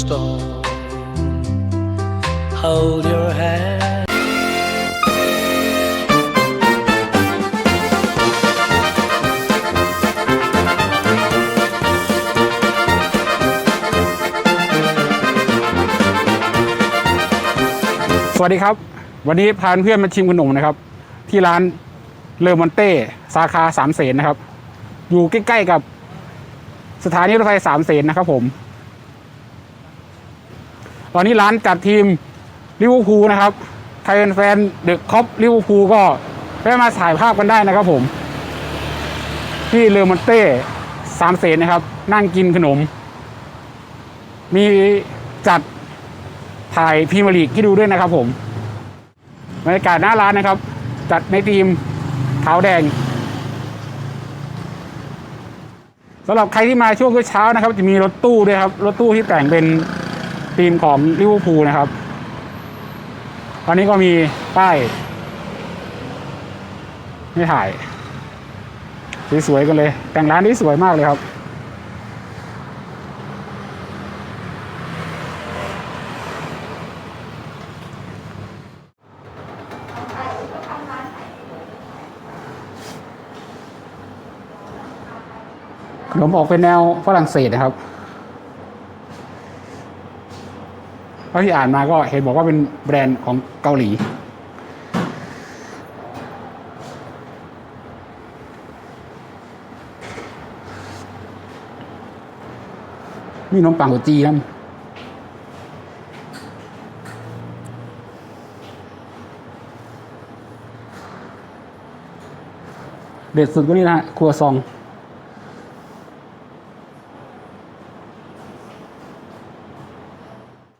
storm. Hold your hand. สวัสดีครับ วันนี้พาเพื่อนมาชิมขนมนะครับ ที่ร้านเลอมอนเต้ สาขาสามเสนนะครับ อยู่ใกล้ๆกับสถานีรถไฟสามเสนนะครับผม ตอนนี้ร้านจัดทีมลิเวอร์พูลนะครับ ใครเป็นแฟนเดอะคอปลิเวอร์พูลก็แวะมาถ่ายภาพกันได้นะครับผม ที่เลอมอนเต้สามเสนนะครับ นั่งกินขนม มีจัดถ่ายพรีเมียร์ลีกให้ดูด้วยนะครับผมบรรยากาศหน้าร้านนะครับ จัดในทีมขาวแดงสำหรับใครที่มาช่วงเช้านะครับ จะมีรถตู้ด้วยครับ รถตู้ที่แต่งเป็น ทีมของลิเวอร์พูลนะครับ ตอนนี้ก็มีป้ายไม่ถ่าย สวยๆกันเลย แต่งร้านนี้สวยมากเลยครับ ขนมออกเป็นแนวฝรั่งเศสนะครับ เพราะที่อ่านมาก็เห็นบอกว่าเป็นแบรนด์ของเกาหลี มีนมปังหัวจีนเด็ดสุดก็นี่นะครัวซอง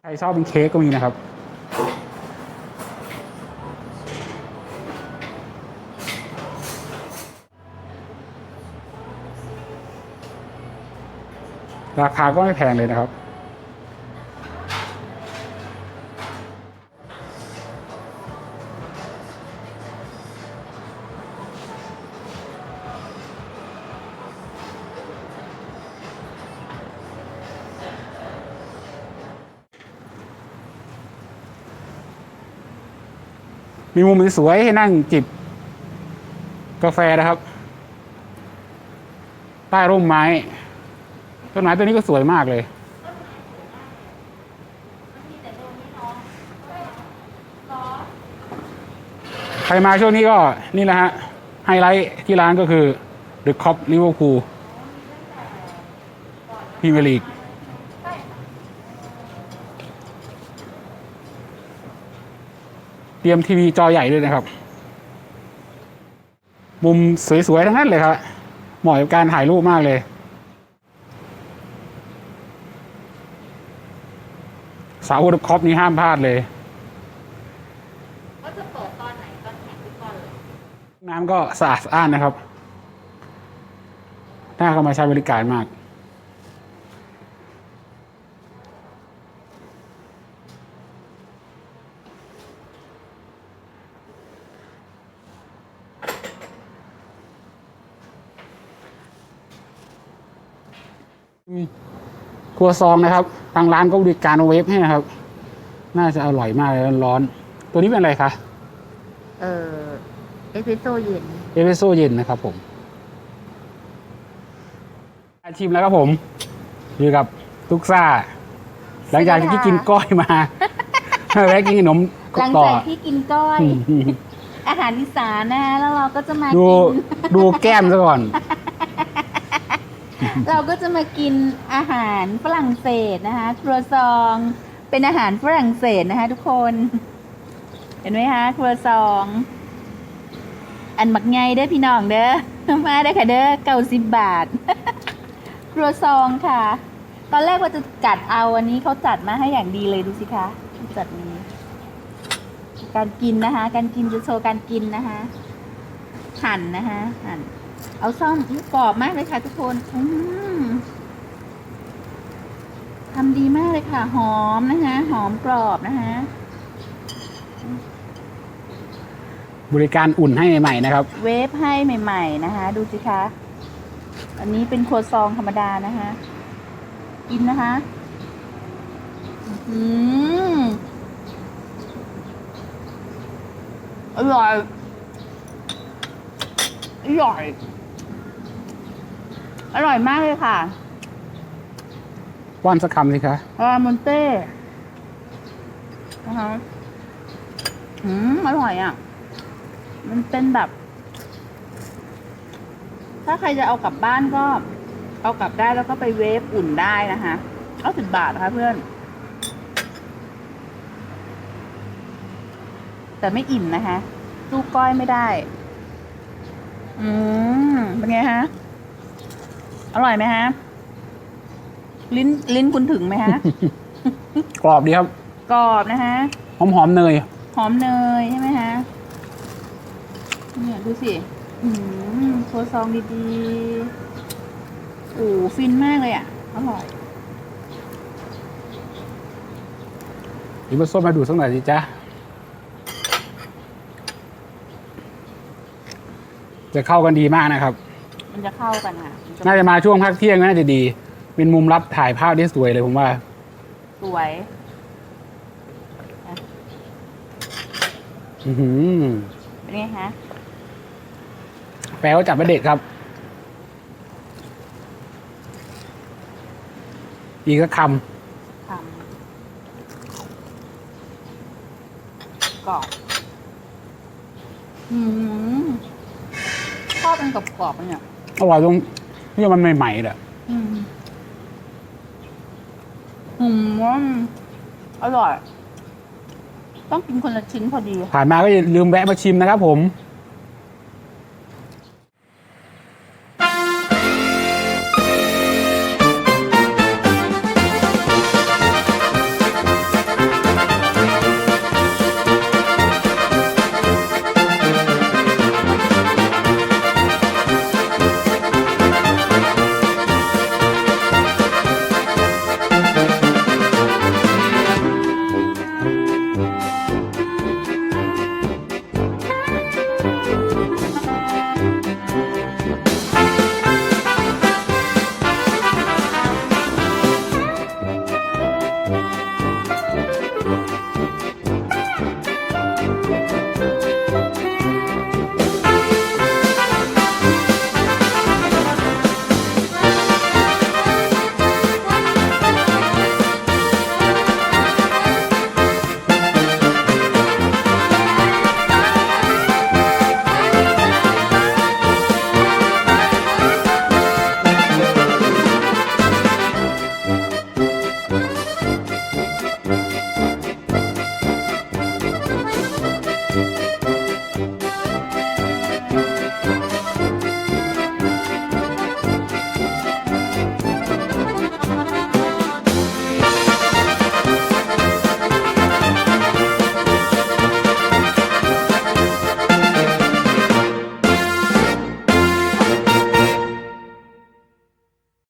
ใคร ชอบเป็นเค้กก็มีนะครับ ราคาก็ไม่แพงเลยนะครับ มีมุมสวยให้นั่งจิบ กาแฟนะครับ ใต้ร่มไม้ ต้นไม้ต้นนี้ก็สวยมากเลย ใครมาช่วงนี้ก็นี่แหละฮะ ไฮไลท์ที่ร้านก็คือ The Cop Liverpool พรีเมียร์ลีก เตรียมทีวีจอใหญ่ด้วยนะครับ มุมสวยๆ ทั้งนั้นเลยครับเหมาะกับการถ่ายรูปมากเลยเสาร์คอปนี้ห้ามพลาดเลยก็จะเปิดตอนไหนตอนแข่งฟุตบอลเหรอน้ำก็สะอาดสะอ้านนะครับ น่าเข้ามาใช้บริการมาก ครัวซองนะครับ ทางร้านก็บริการเอาเวฟให้นะครับ น่าจะอร่อยมากเลยร้อนๆตัวนี้เป็นอะไรคะเออเอสเปรสโซ่เย็นเอสเปรสโซ่เย็นนะครับผมชิมแล้วครับผม อยู่กับทุกซ่า หลังจากที่กินก้อยมาแวะกินขนมหลังต่อจากที่กินก้อย อาหารอีสานนะคะแล้วเราก็จะมาดูกินดูแก้มซะก่อน เราก็จะมากินอาหารฝรั่งเศสนะคะครัวซองเป็นอาหารฝรั่งเศสนะคะทุกคน เห็นไหมคะครัวซอง อันหมักไงเด้อพี่น้องเด้อมาได้ค่ะเด้อเก้าสิบบาท ครัวซองค่ะ ตอนแรกว่าจะจัดเอาอันนี้เขาจัดมาให้อย่างดีเลยดูสิคะจัดนี้ การกินนะคะ การกินจะโชว์การกินนะคะหั่นนะคะหั่น เอาซ่อมอุ๊ยกรอบมากเลยค่ะทุกคนอืมทำดีมากเลยค่ะ หอมนะคะหอมกรอบนะคะบริการอุ่นให้ใหม่ๆนะครับ เวฟให้ใหม่ ๆ นะคะ ดูสิคะ อันนี้เป็นโครัวซองธรรมดานะคะ กินนะคะอืมอร่อย อร่อย อร่อยมากเลยค่ะว่านสักคำสิคะรามอนเต้นะคะอืมอร่อยอะ มันเป็นแบบ ถ้าใครจะเอากลับบ้านก็ เอากลับได้แล้วก็ไปเวฟอุ่นได้นะคะเอาสิบบาทนะคะเพื่อน แต่ไม่อิ่มนะคะ สู้ก้อยไม่ได้ อืมเป็นไงฮะ อร่อยไหมฮะ ลิ้นลิ้นคุณถึงไหมฮะ กรอบดีครับ กรอบนะคะหอมหอมๆเนย หอมเนยใช่ไหมฮะ เนี่ยดูสิ อืมโครัวซองดีๆ โอ้ฟินมากเลยอะ อร่อยหรือมาส้มมาดูสักหน่อยสิจ๊ะ จะเข้ากันดีมากนะครับ มันจะเข้ากันค่ะมันจะน่าจะมาช่วงพักเที่ยงน่าจะดี เป็นมุมรับถ่ายภาพได้สวยเลยผมว่า สวยอือหือเป็นไงฮะแปลว่าจับประเด็ดครับ อีกสักคทำกรอบอืม ชอบเป็นกรอบๆเนี่ยำอร่อยตรงนี่มันใหม่ๆแหละอืมอืมอร่อย ต้องกินคนละชิ้นพอดีผ่านมาก็อย่าลืมแวะมาชิมนะครับผม